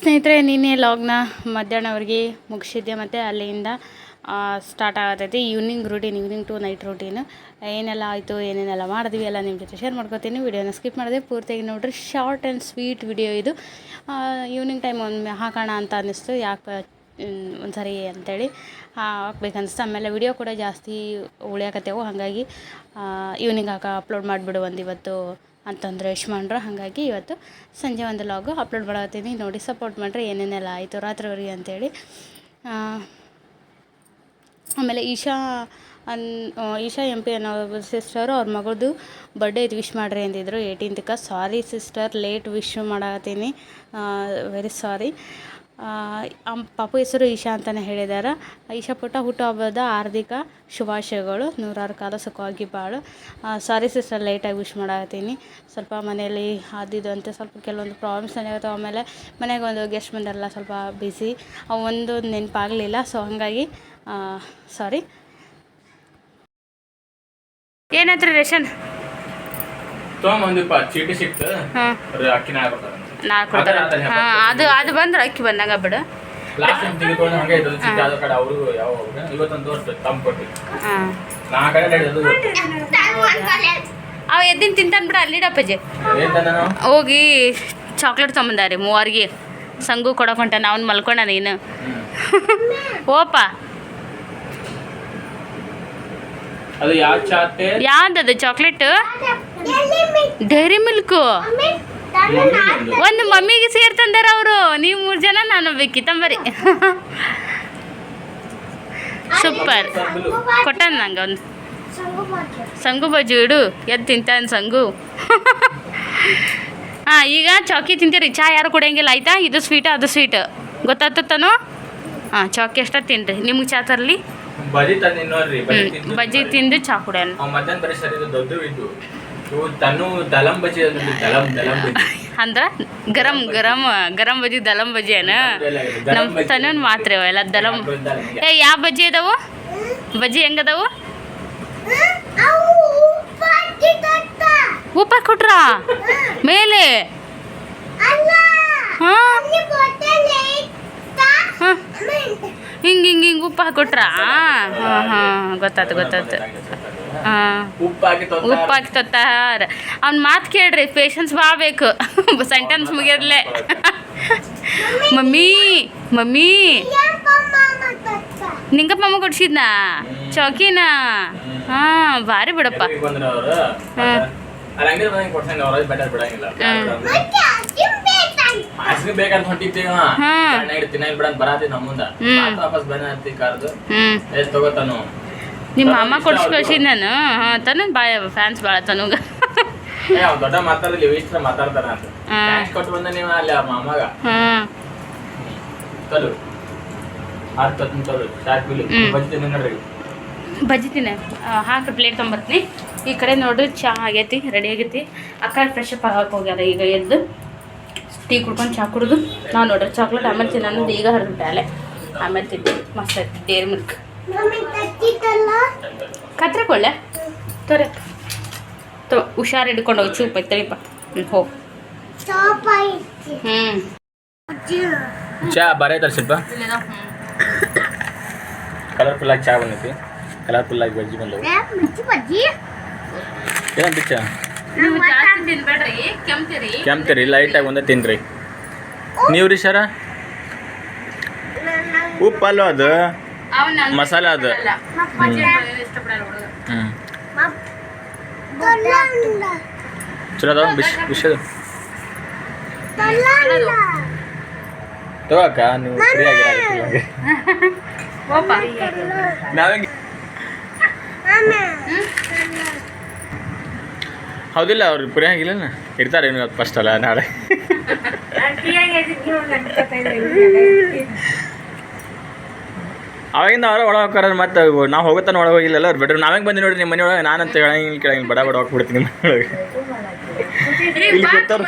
ಸ್ನೇಹಿತರೆ, ನಿನ್ನೆ ಲಾಗ್ನ ಮಧ್ಯಾಹ್ನವರೆಗೆ ಮುಗಿಸಿದ್ದೆ ಮತ್ತು ಅಲ್ಲಿಂದ ಸ್ಟಾರ್ಟ್ ಆಗತೈತಿ. Evening routine evening to night routine ಏನೆಲ್ಲ ಆಯಿತು, ಏನೇನೆಲ್ಲ ಮಾಡಿದ್ವಿ ಎಲ್ಲ ನಿಮ್ಮ ಜೊತೆ ಶೇರ್ ಮಾಡ್ಕೊತೀನಿ. ವೀಡಿಯೋನ ಸ್ಕಿಪ್ ಮಾಡಿದೆ ಪೂರ್ತಿಯಾಗಿ ನೋಡ್ರಿ. ಶಾರ್ಟ್ ಆ್ಯಂಡ್ ಸ್ವೀಟ್ ವಿಡಿಯೋ ಇದು. ಈವ್ನಿಂಗ್ ಟೈಮ್ ಒಂದು ಹಾಕೋಣ ಅಂತ ಅನ್ನಿಸ್ತು. ಯಾಕೆ ಒಂದು ಸರಿ ಅಂತೇಳಿ ಹಾಕ್ಬೇಕನ್ನಿಸ್ತು. ಆಮೇಲೆ ವಿಡಿಯೋ ಕೂಡ ಜಾಸ್ತಿ ಉಳಿಯಾಕತ್ತೇವು, ಹಾಗಾಗಿ ಈವ್ನಿಂಗ್ ಹಾಕ ಅಪ್ಲೋಡ್ ಮಾಡಿಬಿಡು ಒಂದು ಇವತ್ತು. ಅಂತಂದ್ರೆ ಯಶ್ಮಾನ್ರು ಹಾಗಾಗಿ ಇವತ್ತು ಸಂಜೆ ಒಂದು ಲಾಗು ಅಪ್ಲೋಡ್ ಮಾಡತ್ತೀನಿ ನೋಡಿ ಸಪೋರ್ಟ್ ಮಾಡಿರಿ ಏನೇನೆಲ್ಲ ಆಯಿತು ರಾತ್ರಿವರೆಗೆ ಅಂತೇಳಿ. ಆ, ಆಮೇಲೆ ಈಶಾ ಅನ್ ಈಶಾ ಎಂ ಪಿ ಅನ್ನೋ ಸಿಸ್ಟರು ಅವ್ರ ಮಗಳದು ಬರ್ಡೇ ಇದು ವಿಶ್ ಮಾಡ್ರಿ ಅಂದಿದ್ರು. ಏಯ್ಟೀನ್ತಕ್ಕೆ ಸಾರಿ ಸಿಸ್ಟರ್ ಲೇಟ್ ವಿಶ್ ಮಾಡತ್ತೀನಿ ವೆರಿ ಸಾರಿ ಪಾಪು ಹೆಸರು ಈಶಾ ಅಂತಲೇ ಹೇಳಿದ್ದಾರೆ ಈಶಾ ಪುಟ್ಟ ಹುಟ್ಟುಹಬ್ಬದ ಹಾರ್ದಿಕ ಶುಭಾಶಯಗಳು. ನೂರಾರು ಕಾಲ ಸುಖವಾಗಿ ಬಾಳು. ಸಾರಿ ಸಿಸ್ಟರ್ ಲೇಟಾಗಿ ವಿಶ್ ಮಾಡತ್ತೀನಿ ಸ್ವಲ್ಪ ಮನೆಯಲ್ಲಿ ಆದಿದ್ದು ಅಂತ ಸ್ವಲ್ಪ ಕೆಲವೊಂದು ಪ್ರಾಬ್ಲಮ್ಸ್ ಏನಾಗುತ್ತೆ ಆಮೇಲೆ ಮನೆಗೆ ಒಂದು ಗೆಸ್ಟ್ ಬಂದಾರಲ್ಲ ಸ್ವಲ್ಪ ಬಿಸಿ ಒಂದು ನೆನಪಾಗಲಿಲ್ಲ. ಸೊ ಹಾಗಾಗಿ ಸಾರಿ ಏನಾಯ್ತು ರೇಷನ್? ಚೀಟಿ ಸಿಕ್ತು. ಹಾಂ. ಕೊಡ್ತಾರೆ ಹಾಂ ಅದು ಅದು ಬಂದ್ರೆ ಅಕ್ಕಿ ಬಂದಂಗೆ ಬಿಡು. ಲಾಸ್ಟ್ ಟೈಮ್ ಹಂಗೆ ಕಡೆ ಅವರು ಯಾವ ಇವತ್ತೊಂದು ತೋರಿಸ್ತು ತಂದು ಕೊಟ್ಟು ಹಾಂ. ನಾ ಕಡೆ ಹಿಡಿದು ಅವ ಎದ್ದಿನ ತಿಂತಾನೆ ಬಿಡ ಅಲ್ಲಿಡಪ್ಪಜ್ಜಿ ಅಪ್ಪಾಜಿ. ಹೋಗಿ ಚಾಕ್ಲೇಟ್ ತೊಂಬಂದಾರಿ ಮೂವರಿಗೆ. ಸಂಗು ಕೊಡಕ್ಕೆ ಹೊಂಟಾನ ಅವ್ನು ಮಲ್ಕೊಂಡ ನೀನು. ಓಪ. ಅದು ಯಾವ್ದದು ಚಾಕ್ಲೇಟ್? Dairy milk. ಒಂದು ಮಮ್ಮಿಗೆ ಸೇರ್ತಂದಾರ ಅವರು. ನೀವು ಮೂರು ಜನ ನಾನು ಬೇಕಿ ತಂಬರಿ ಸೂಪರ್. ಕೊಟ್ಟಾನ ನಂಗೆ ಒಂದು. ಸಂಗು ಬಜ್ಜು ಇಡು ಎದ್ದು ತಿಂತಾನೆ ಸಂಗು. ಹಾಂ ಈಗ ಚಾಕಿ ತಿಂತೀರಿ. ಚಾ ಯಾರು ಕುಡಿಯಂಗಿಲ್ಲ ಆಯ್ತಾ? ಇದು ಸ್ವೀಟ್ ಅದು ಸ್ವೀಟ್ ಗೊತ್ತಾಗ್ತಾನು ಹಾಂ ಚಾಕಿ ಎಷ್ಟ ತಿನ್ರಿ. ನಿಮ್ಗೆ ಚಾ ತರಲಿ? ಬಜ್ಜಿ ತಿಂದು ಚಾ ಕುಡಿಯೋಣ ಬಜಿ ಬಜಿ ಅಂದ್ರೆ ಗರಂ ಗರಂ ಗರಂ ಬಜ್ಜಿ ದಲಂ ಬಜ್ಜಿ ಏನ? ನಮ್ಮ ತನನ್ ಮಾತ್ರ ಎಲ್ಲ ದಲಂ. ಏ ಯಾವ ಬಜ್ಜಿ ಅದಾವು? ಬಜ್ಜಿ ಹೆಂಗದಾವು? ಉಪ್ಪ ಕೊಟ್ರ? ಮೇಲೆ? ಹಾ. ಹಾ. ಹಿಂಗೆ ಹಿಂಗೆ ಹಿಂಗೆ ಉಪ್ಪು ಹಾಕೊಟ್ರ? ಹಾಂ ಹಾಂ ಗೊತ್ತಾಯ್ತು ಗೊತ್ತಾಯ್ತು. ಹಾಂ. ಉಪ್ಪು ಹಾಕಿ ತೊಂದ ಉಪ್ಪು ಹಾಕಿ ತೊತ್ತಾರ ಅವ್ನ ಮಾತು ಕೇಳ್ರಿ ಪೇಷನ್ಸ್ ಭಾಳ ಬೇಕು. ಸೆಂಟೆನ್ಸ್ ಮುಗಿಯರ್ಲೆ ಮಮ್ಮಿ ಮಮ್ಮಿ. ನಿಂಗಪ್ಪ ಅಮ್ಮ ಕೊಡ್ಸಿದ್ನಾ? ಚೌಕಿನ? ಹಾಂ ಭಾರಿ ಬಿಡಪ್ಪ. ಬಂದ್ರ ಬಿಡಂಗಿಲ್ಲ ಬೇಕಂತ ಹೊಂಟಿದ್ದೀವಿ ಅಣ್ಣ. ಇಡ್ ತಿನ್ನ ಬಿಡಂತ ಬರಾತಿ ನಮ್ಮ ಮುಂದ. ವಾಪಸ್ ಅಂತಿ ಕಾರ್ದು ಎಷ್ಟ್ ತಗೋತಾನು. ನಿಮ್ಮ ಅಮ್ಮ ಕೊಡ್ಸಿ ಕಳ್ಸಿದ್ ನಾನು. ಹಾ ತನ ಬಾಯ ಫ್ಯಾನ್ಸ್ ಭಾಳ ತನುಗ. ಏ ಅವ್ ದೊಡ್ಡ ಮಾತಾಡಲಿ ಇಷ್ಟ ಮಾತಾಡ್ತಾರ ಅಂತ. ಫ್ಯಾನ್ಸ್ ಕೊಟ್ಟು ಬಂದ ನೀವು ಅಲ್ಲಿ ಆ ಮಾಮಗ. ತಲು. ಆರ್ ತತ್ನ ತಲು. ಶಾರ್ಟ್ ಬಿಲಿ. ಬಜ್ಜಿ ತಿನ್ನ ನೋಡ್ರಿ. ಬಜ್ಜಿ ತಿನ್ನ. ಹಾಕಿ ಪ್ಲೇಟ್ ತೊಂಬರ್ತೀನಿ ಈ ಕಡೆ ನೋಡ್ರಿ ಚಾ ಆಗೈತಿ ರೆಡಿ ಆಗೈತಿ. ಅಕ್ಕ ಫ್ರೆಶ್ ಅಪ್ ಆಗಕ್ಕೆ ಹೋಗ್ಯಾರ ಈಗ ಎದ್ದು. ಟೀ ಕುಡ್ಕೊಂಡು ಚಹಾ ಕುಡಿದು ನಾವು ನೋಡ್ರಿ ಚಾಕ್ಲೇಟ್ ಆಮೇಲೆ ತಿನ್ನೋದು ಈಗ ಹರಿದ್ಬಿಟ್ಟೆ ಅಲ್ಲೇ ಆಮೇಲೆ ತಿಂತೀವಿ ಮಸ್ತ್ ಐತಿ ಡೇರಿ ಮಿಲ್ಕ್ ಕತ್ರೆ ಕೊಳ್ಳೆ ತೊರೆ ತೊ ಹುಷಾರು ಹಿಡ್ಕೊಂಡು ಹೋಗಿ ಚೂಪ್ ಐತರಿಪ್ಪ ಹ್ಞೂ ಹೋಗಿ ಹ್ಞೂ ಚಾ ಬರೇ ಸ್ವಲ್ಪ ಕಲರ್ಫುಲ್ ಆಗಿ ಚಾ ಬಂದೈತಿ ಕಲರ್ಫುಲ್ ಆಗಿ ಬಜ್ಜಿ ಬಂದವು ಏನ್ ಬಿಚ್ಚ ನೀವು ಜಾಸ್ತಿ ತಿನ್ಬೇಡ್ರಿ ಕೆಮ್ತೀರಿ. ಕೆಮ್ತೀರಿ ಲೈಟಾಗಿ ಒಂದೇ ತಿನ್ರಿ. ನೀವು ರೀ ಸರ ಉಪ್ಪು ಅಲ್ವ ಅದು ಮಸಾಲ ಅದು. ಚಲೋ ಅದಾವ ಬಿಶ್ ಬಿಶ್ ಅದು. ತಗೋಕ ನೀವು ಫ್ರೀ ಆಗಿರ ನಾವೇ ಹೌದಿಲ್ಲ ಅವ್ರು ಪುರಿ ಆಗಿಲ್ಲ ಇರ್ತಾರೆ ಏನು ಫಸ್ಟ್ ಅಲ್ಲ ನಾಳೆ. ಅವಾಗಿಂದ ಅವರ ಒಳಗೆ ಹೋಗ್ತಾರ ಮತ್ತೆ ನಾವು ಹೋಗುತ್ತಾನೆ ಒಳಗೆ ಹೋಗಿಲ್ಲಲ್ಲ ಅವ್ರು ಬೆಟ್ರ್. ನಾವೇ ಬಂದಿ ನೋಡ್ರಿ ನಿಮ್ಮ ಮನೆಯೊಳಗೆ? ಒಳಗೆ ಅಂತ ಹೇಳಂಗಿಲ್ಲ ಕೇಳಂಗಿಲ್ಲ ಬಡ ಬಡ ಹೋಗ್ಬಿಡ್ತೀನಿ ಹ್ಮ್ ಇಲ್ಲಿ ಕೂತವ್ರು.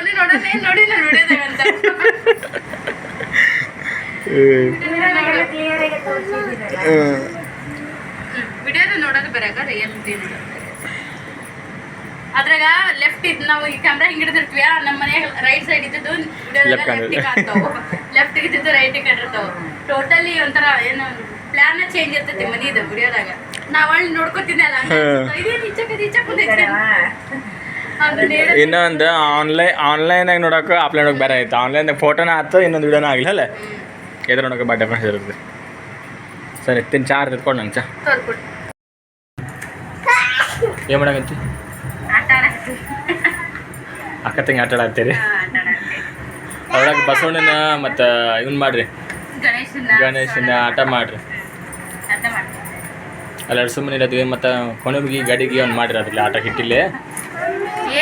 ರಿಯಲ್ ಅದ್ರಾಗ ಲೆಫ್ಟ್ ಇದ್ ನಾವು ಈ ಕ್ಯಾಮ್ರಾ ಹಿಂಗ್ ಹಿಡಿದಿರ್ತೀವಿ ನಮ್ಮ ಮನೆ ರೈಟ್ ಸೈಡ್ ಇದ್ದಿದ್ದು ಲೆಫ್ಟ್ ಇದ್ದಿದ್ದು ರೈಟ್ ಕಂಡಿರ್ತಾವ ಟೋಟಲಿ ಒಂಥರ ಏನು ಪ್ಲಾನ್ ಚೇಂಜ್ ಇರ್ತೈತಿ ಮನಿದು ಗುಡಿಯೋದಾಗ ನಾವ್ ಅಲ್ಲಿ ನೋಡ್ಕೊತೀನಿ ಅಲ್ಲ ಇದೇನು ಈಚಕ್ಕೆ ಈಚಕ್ಕೆ ಕುಂದೈತಿ ಅಂದ್ರೆ ನೇರ- ಇನ್ನೊಂದು ಆನ್ಲೈನ್ ಆನ್ಲೈನಾಗ ನೋಡೋಕೆ ಆಫ್ಲೈನ್ ಹೋಗಿ ಬೇರೆ ಆಯ್ತು ಆನ್ಲೈನ್ ಫೋಟೋನ ಆಯ್ತು ಇನ್ನೊಂದು ವಿಡಿಯೋನ ಆಗಲಿಲ್ಲ ಎದುರು ನೋಡೋಕೆ ಬಾ ಡಿಫ್ರೆನ್ಸ್ ಇರುತ್ತೆ. ಸರಿ ತಿನ್ ಚಾರ್ ತಿಳ್ಕೊಂಡು ನಂಗೆ ಚಾ. ಏನು ಮಾಡಕತ್ತಿ? ಅಕ್ಕ ತಂಗಿ ಆಟ ಆಡ್ತೀರಿ ಅವಳಾಗ ಅದ್ರಾಗ ಬಸವಣ್ಣನ ಮತ್ತು ಇವನ್ ಮಾಡ್ರಿ. ಗಣೇಶನ ಗಣೇಶನ ಆಟ ಮಾಡ್ರಿ. ಅಲ್ಲ ಸುಮ್ಮನೆ ಇರೋದು ಮತ್ತು ಕೊನೆಬಿಗಿ ಗಡಿಗೆ ಅವ್ನು ಮಾಡಿರಿ ಅದ್ರಲ್ಲಿ ಆಟ ಹಿಟ್ಟಿಲ್ಲಿ?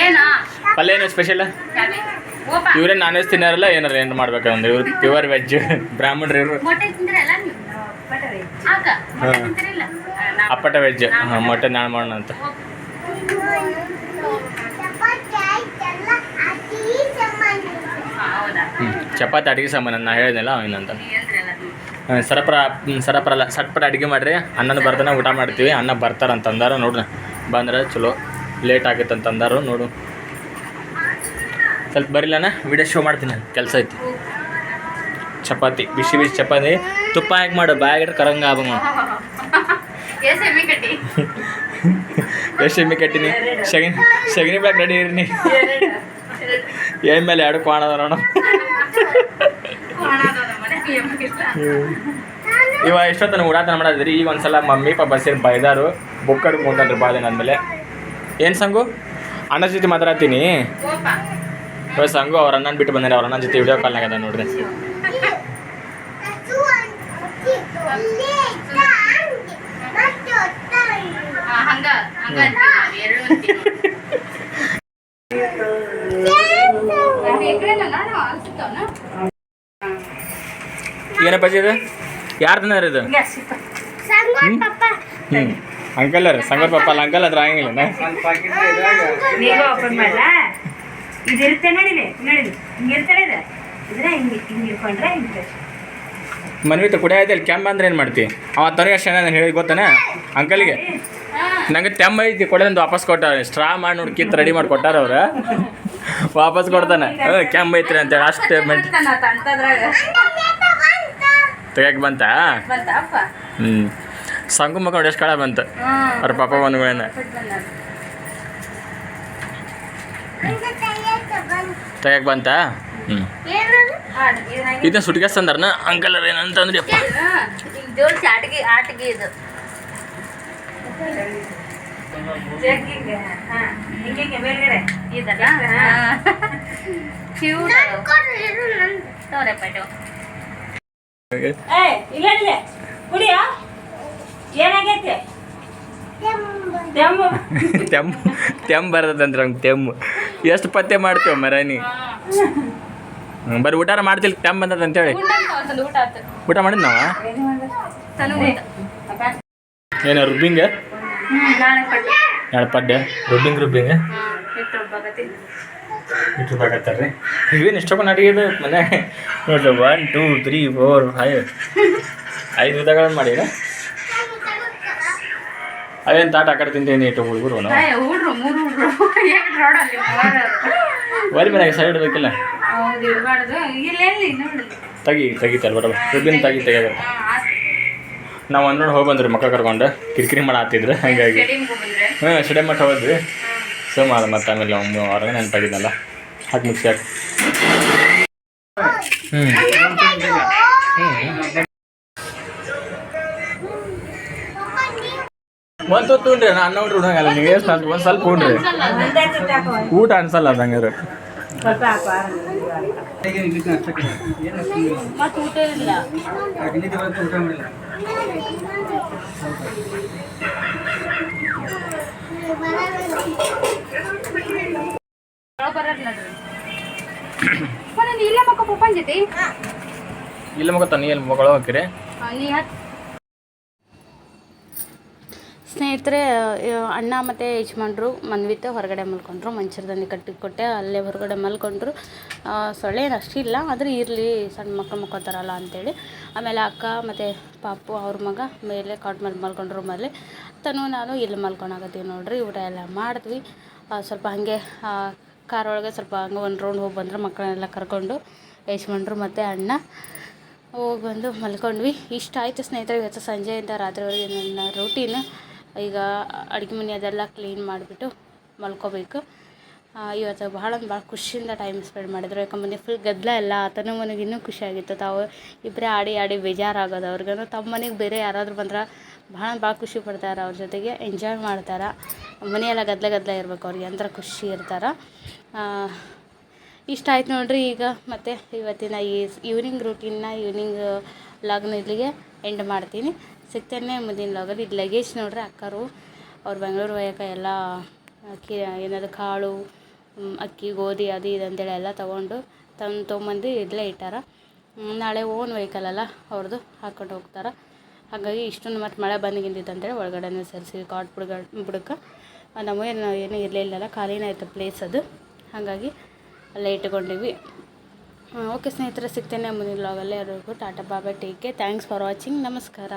ಏನಾ? ಪಲ್ಯ ಏನು ಸ್ಪೆಷಲ್ ಇವ್ರೇ ಇವರೇ ನಾನ್ ವೆಜ್ ತಿನ್ನಾರಲ್ಲ ಏನಾರ ಏನು ಮಾಡ್ಬೇಕಂದ್ರೆ ಇವ್ರು ಪ್ಯೂರ್ ವೆಜ್ ಬ್ರಾಹ್ಮಣರು ಇವರು. ಮೊಟ್ಟೆ ತಿಂದ್ರಲ್ಲ ನೀವು ಆಗ ಮೊಟ್ಟೆ ತಿಂತಿರಿಲ್ಲ ಅಪ್ಪಟ ವೆಜ್ ಹಾಂ ಮೊಟ್ಟೆ ನಾನು ಮಾಡೋಣ ಅಂತ. ಚಪಾತಿ ಅಡುಗೆ ಸಾಮಾನು ನಾನು ಹೇಳಿದ್ನಲ್ಲ ಏನಂತ ಸರಪರ ಹ್ಮ್, ಸರಪರ ಅಲ್ಲ ಸಟ್ಪಟ ಅಡುಗೆ ಮಾಡಿರಿ. ಅಣ್ಣನ ಬರ್ತಾನೆ ಊಟ ಮಾಡ್ತೀವಿ. ಅಣ್ಣ ಬರ್ತಾರಂತ ಅಂದಾರ ನೋಡ್ರಿ. ಬಂದ್ರೆ ಚಲೋ ಲೇಟ್ ಆಗುತ್ತೆ ಅಂತಂದಾರು ನೋಡು. ಸ್ವಲ್ಪ ಬರಿಲ್ಲನ ವಿಡಿಯೋ ಶೋ ಮಾಡ್ತೀನಿ ಕೆಲಸ ಐತಿ. ಚಪಾತಿ ಬಿಸಿ ಬಿಸಿ ಚಪಾತಿ. ತುಪ್ಪ ಹಾಕಿ ಮಾಡು ಬಾಯಾಗಿಟ್ಟು ಕರಂಗ ಆಗ ಎಷ್ಟು ಎಮ್ಮೆ ಕಟ್ಟಿನಿ. ಸಗಣಿ ಸಗಣಿ ಬ್ಯಾಗ್ ರೆಡಿ ಇರ್ನಿ. ಏನ್ ಮೇಲೆ ಎರಡು ಕಾಣದ ಅದಾವ ಇವ ಎಷ್ಟೊತ್ತನ ಊಡಾತನ ಮಾಡಿದ್ರಿ ಈಗ ಒಂದ್ಸಲ ಮಮ್ಮಿ ಪಾಪ ಸೇರಿ ಬೈದಾರು. ಬುಕ್ ಕಡ್ಗೆ ಮುಂದ್ರಿ ಭಾಳ ದಿನ ಮೇಲೆ. ಏನು ಸಂಗು? ಅಣ್ಣ ಜೊತೆ ಮಾತಾಡ್ತೀನಿ. ಇವಾಗ ಸಂಗು ಅವ್ರ ಅಣ್ಣನ ಬಿಟ್ಟು ಬಂದಿರ ಅವ್ರ ಅಣ್ಣನ ಜೊತೆ ವಿಡಿಯೋ ಕಾಲ್ನಾಗ ಅದ ನೋಡ್ರಿ. ಹಂಗ ಹಂಗ ಅಂತೀವಿ ನಾವು, ಎರಡು ಅಂತೀವಿ ಎರಡು ಎಕರೆನ ನಾನು ಅನ್ಸುತ್ತವನ ಏನಪ್ಪ ಇದು? ಯಾರು ತಿನ್ನಾರ ಇದು? ಹ್ಞೂ ಅಂಕಲ್ ರೀ ಸಂಗರ್ ಪಾಪ ಅಲ್ಲ ಅಂಕಲ್ ಅದ್ರ ನೋಡಿಲಿ ನೋಡಿಲಿ ಹಿಂಗಿರ್ತಾರೆ ಇದು. ಇದ್ರೆ ಹಿಂಗೆ ಹಿಂಗೆ ಇಟ್ಕೊಂಡ್ರೆ ಹಿಂಗೆ ಮನ್ವಿ ಕುಡಿಯೋದು ಅಲ್ಲಿ ಕೆಮ್ಮ ಅಂದ್ರೆ ಏನು ಮಾಡ್ತಿ? ಅವ ತೊರೆ ಅಷ್ಟು ನಾನು ಹೇಳಿ ಗೊತ್ತಾನೆ? ಅಂಕಲ್ಗೆ? ನಂಗೆ ತೆಮ್ಮ ಐತಿ ಕೊಡೋದಂತ ವಾಪಸ್ ಕೊಟ್ಟಾರ. ಸ್ಟ್ರಾ ಮಾಡಿ ನೋಡಿ ಕಿತ್ತು ರೆಡಿ ಮಾಡಿ ಕೊಟ್ಟಾರ ಅವ್ರು. ವಾಪಸ್ ಕೊಡ್ತಾನೆ. ಕೆಮ್ಮ ಐತ್ರಿ ಅಂತೇಳಿ ಅಷ್ಟು ಪೇಮೆಂಟ್ ತೆಗಕ್ ತೆಗಿಯಕ್ಕೆ ಬಂತಾ? ಹ್ಞೂ ಸಂಗು ಮಕ್ಕಳು ಎಷ್ಟು ಕಳೆ ಬಂತು. ಅವ್ರ ಪಾಪ ಬಂದ್ಗಳೇನ ತೆಗಕ್. ತೆಗಿಯಕ್ಕೆ ಬಂತಾ? ಹ್ಞೂ ಇದನ್ನ ಸುಟ್ಗೆಸ್ ಅಂದಾರನ? ಅಂಕಲ್ ಅವ್ರು ಏನಂತಂದ್ರಿ ಆಟಿಗೆ ಇದು. ಇದಲ್ಲ? ಕ್ಯೂಟ್ ತೋರೆ ಪಟ್ಟು ಏ ಇಲ್ಲ ಇಲ್ಲ. ಕುಡಿಯ? ಏನಾಗೈತೆ? ತೆಮ್ಮು ತೆಮ್ ತೆಮ್ ಬರ್ತದಂದ್ರೆ ಹಂಗೆ ತೆಮ್ಮು ಎಷ್ಟು ಪತ್ತೆ ಮಾಡ್ತೇವೆ ಮರಾನಿ ಹ್ಮ್, ಬರ್ರಿ ಊಟಾರ ಮಾಡ್ತಿಲ್ಲ ತೆಮ್ ಬಂದದ ಅಂತೇಳಿ ಊಟ ಊಟ ಊಟ ಮಾಡಿದ್? ನಾವ ಏನ ಊಟ ಏನು ರುಬ್ಬಿಂಗ? ಎರಡು ಪಡ್ಡೆ ರುಬ್ಬಿಂಗ್ ರುಬ್ಬಿಂಗ್ ಇಟ್ಟು ಬೇಕಾಗ್ತಾರೆ ಇವೇನು ಇಷ್ಟೊಂದು ಅಡಿಗೆ ಇದು ಮನೆ ನೋಡ್ರಿ one two three four five ಐದು ವಿಧಗಳನ್ನು ಮಾಡಿರ? ಅವೇನು ತಾಟ ಆಕಡೆ ಕಡೆ ತಿಂತೀನಿ ಇಟ್ಟು ಹುಡುಗರು ಒಲಿ ಮನೆಗೆ ಸೈಡ್ ಬೇಕಿಲ್ಲ ಹೌದು ತಗಿತಾರೆ ಇಲ್ಲ ಎಲ್ಲಿ ನೋಡಿ. ತೆಗಿ ತೆಗಿತಾರೆ ಬರಲ್ಲ ರುಬ್ಬಿನ ತೆಗಿ ತೆಗಿಯೋದು. ನಾವು ಒಂದು ನೋಡಿ ಹೋಗಿ ಬಂದ್ರಿ ಮಕ್ಕಳು ಕರ್ಕೊಂಡು. ಕಿರಿಕಿರಿ ಮಾಡತ್ತಿದ್ರು ಹಂಗಾಗಿ. ಹಾಂ ಸಿಡೆ ಮಟ್ಟ ಹೋದ್ವಿ. ಸೊ ಮಾಡ ಮತ್ತೆ ಆಮೇಲೆ ಒಮ್ಮೆ ಹೊರಗೆ ನೆನಪಾಗಿದ್ದಲ್ಲ. ಹಾಕಿ ಮಿಕ್ಸಿ ಹಾಕಿ. ಹ್ಞೂ ಒಂದು ತುತ್ತು ಉಂಡ್ರಿ ನಾ ಅನ್ನ ಉಂಡ್ರಿ ನೀವು ಎಷ್ಟು ಒಂದು ಸ್ವಲ್ಪ ಉಂಡ್ರಿ. ಊಟ ಅನ್ಸಲ್ಲ ಅದಂಗಾರೆ ಮತ್ತೆ ಊಟ ಇಲ್ಲ ಮೊನ್ನೆ ನೀ ಇಲ್ಲೇ ಮಕ್ಕ ಪಪ್ಪನ್ ಜೊತೆ? ಇಲ್ಲ ಮಗ ನೀ ಎಲ್ಲಿ ಮಗಳು ಹಾಕಿರಿ? ನೀ ಸ್ನೇಹಿತರೆ ಅಣ್ಣ ಮತ್ತು ಯಜಮಾನ್ರು ಮನ್ವಿತ ಹೊರಗಡೆ ಮಲ್ಕೊಂಡ್ರು, ಮಂಚರದಲ್ಲಿ ಕಟ್ಟಿ ಕೊಟ್ಟೆ ಅಲ್ಲೇ ಹೊರಗಡೆ ಮಲ್ಕೊಂಡ್ರು. ಸೊಳ್ಳೆ ಏನು ಅಷ್ಟಿಲ್ಲ, ಆದರೆ ಇರಲಿ, ಸಣ್ಣ ಮಕ್ಕಳು ಮಲ್ಕೊತಾರಲ್ಲ ಅಂತೇಳಿ. ಆಮೇಲೆ ಅಕ್ಕ ಮತ್ತು ಪಾಪು ಅವ್ರ ಮಗ ಮೇಲೆ ಕಾಟ್ ಮೇಲೆ ಮಲ್ಕೊಂಡ್ರು ಮೇಲೆ ತನು ನಾನು ಇಲ್ಲಿ ಮಲ್ಕೊಳಕತ್ತೀವಿ ನೋಡ್ರಿ, ಊಟ ಎಲ್ಲ ಮಾಡಿದ್ವಿ. ಸ್ವಲ್ಪ ಹಾಗೆ ಕಾರ್ ಒಳಗೆ ಸ್ವಲ್ಪ ಹಂಗೆ ಒಂದು ರೌಂಡ್ ಹೋಗಿ ಬಂದ್ರೆ, ಮಕ್ಕಳನ್ನೆಲ್ಲ ಕರ್ಕೊಂಡು ಯಜಮಾನ್ರು ಮತ್ತು ಅಣ್ಣ ಹೋಗಿ ಬಂದು ಮಲ್ಕೊಂಡ್ವಿ. ಇಷ್ಟ ಆಯಿತು ಸ್ನೇಹಿತರೆ, ಇವತ್ತು ಸಂಜೆಯಿಂದ ರಾತ್ರಿವರೆಗೆ ನನ್ನ ರೂಟೀನ್ ಈಗ ಅಡುಗೆ ಮನೆ ಅದೆಲ್ಲ ಕ್ಲೀನ್ ಮಾಡಿಬಿಟ್ಟು ಮಲ್ಕೋಬೇಕು. ಇವತ್ತು ಭಾಳ ಭಾಳ ಖುಷಿಯಿಂದ ಟೈಮ್ ಸ್ಪೆಂಡ್ ಮಾಡಿದ್ರು. ಯಾಕಂದ್ರೆ ಫುಲ್ ಗದ್ದಲ ಎಲ್ಲ, ಆತನೂ ಮನೆಗೆ ಇನ್ನೂ ಖುಷಿಯಾಗಿತ್ತು ತಾವು ಇಬ್ಬರೇ ಆಡಿ ಆಡಿ ಬೇಜಾರಾಗೋದು ಅವ್ರಿಗೂ ತಮ್ಮ ಮನೆಗೆ ಬೇರೆ ಯಾರಾದರೂ ಬಂದ್ರೆ ಭಾಳ ಭಾಳ ಖುಷಿ ಪಡ್ತಾರೆ, ಅವ್ರ ಜೊತೆಗೆ ಎಂಜಾಯ್ ಮಾಡ್ತಾರೆ. ಮನೆಯೆಲ್ಲ ಗದ್ದಲ ಗದ್ದಲ ಇರ್ಬೇಕು ಅವ್ರಿಗೆ, ಅಂದ್ರೆ ಖುಷಿ ಇರ್ತಾರೆ. ಇಷ್ಟ ಆಯ್ತು ನೋಡಿರಿ ಈಗ ಮತ್ತೆ ಇವತ್ತಿನ ಈ ಈವ್ನಿಂಗ್ ರೂಟೀನ್ನ ಈವ್ನಿಂಗ್ ಲಾಗ್ನ ಇಲ್ಲಿಗೆ ಎಂಡ್ ಮಾಡ್ತೀನಿ. ಸಿಗ್ತೇನೆ ಮುಂದಿನ ಲಾಗಲ್ಲಿ ಇದು ಲಗೇಜ್ ನೋಡ್ರಿ, ಅಕ್ಕರು, ಅವ್ರು ಬೆಂಗಳೂರು ಒಯ್ಯಕ್ಕೆ ಎಲ್ಲ ಅಕ್ಕಿ ಏನಾದ್ರು ಕಾಳು ಅಕ್ಕಿ, ಗೋಧಿ, ಅದು ಇದು ಅಂತೇಳಿ ಎಲ್ಲ ತೊಗೊಂಡು ತಂದು ತೊಗೊಂಬಂದು ಇಲ್ಲೇ ಇಟ್ಟಾರ. ನಾಳೆ ಓನ್ ವೆಹಿಕಲ್ ಅಲ್ಲ ಅವ್ರದ್ದು ಹಾಕ್ಕೊಂಡು ಹೋಗ್ತಾರೆ. ಹಾಗಾಗಿ ಇಷ್ಟೊಂದು ಮತ್ತು ಮಳೆ ಬಂದಿಗಿಂದಿತ್ತು ಅಂತೇಳಿ ಒಳಗಡೆನೇ ಸೇರಿಸಿ ಕಾಟ್ ಬುಡಗ ಬುಡಕ್ಕೆ ನಮಗೇನು, ಏನೂ ಇರಲಿಲ್ಲಲ್ಲ, ಖಾಲಿನೇ ಆಯಿತು ಪ್ಲೇಸ್ ಅದು. ಹಾಗಾಗಿ ಅಲ್ಲೇ ಇಟ್ಕೊಂಡಿವಿ. ಓಕೆ ಸ್ನೇಹಿತರೆ, ಸಿಗ್ತೇನೆ ಮುಂದಿನ ಲಾಗಲ್ಲಿ ಎಲ್ಲರಿಗೂ ಟಾಟಾ ಬಾಬಾ ಕೇರ್. ಥ್ಯಾಂಕ್ಸ್ ಫಾರ್ ವಾಚಿಂಗ್ ನಮಸ್ಕಾರ.